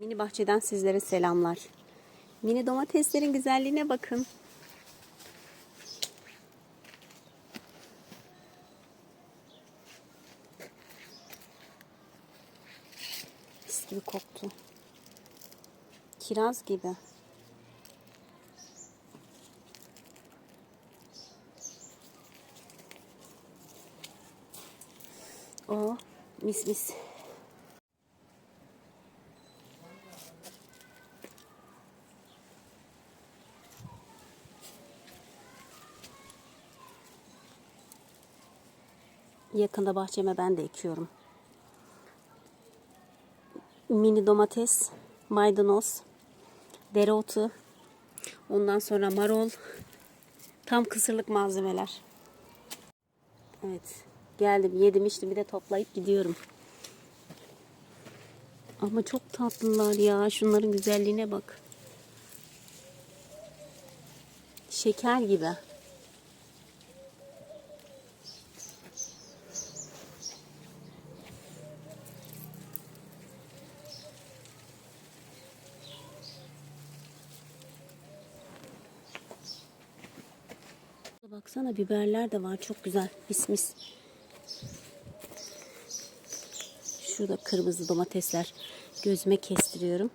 Mini bahçeden sizlere selamlar. Mini domateslerin güzelliğine bakın. Mis gibi koktu. Kiraz gibi. O mis mis. Yakında bahçeme ben de ekiyorum. Mini domates, maydanoz, dereotu, ondan sonra marul, tam kısırlık malzemeler. Evet, geldim, yedim içtim bir de toplayıp gidiyorum. Ama çok tatlılar ya, şunların güzelliğine bak. Şeker gibi. Baksana biberler de var çok güzel mis mis. Şurada kırmızı domatesler gözüme kestiriyorum.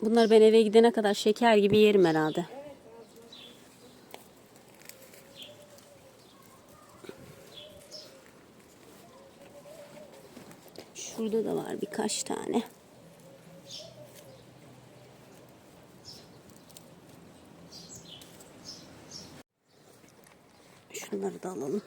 Bunları ben eve gidene kadar şeker gibi yerim herhalde. Şurada da var birkaç tane. Şunları da alalım.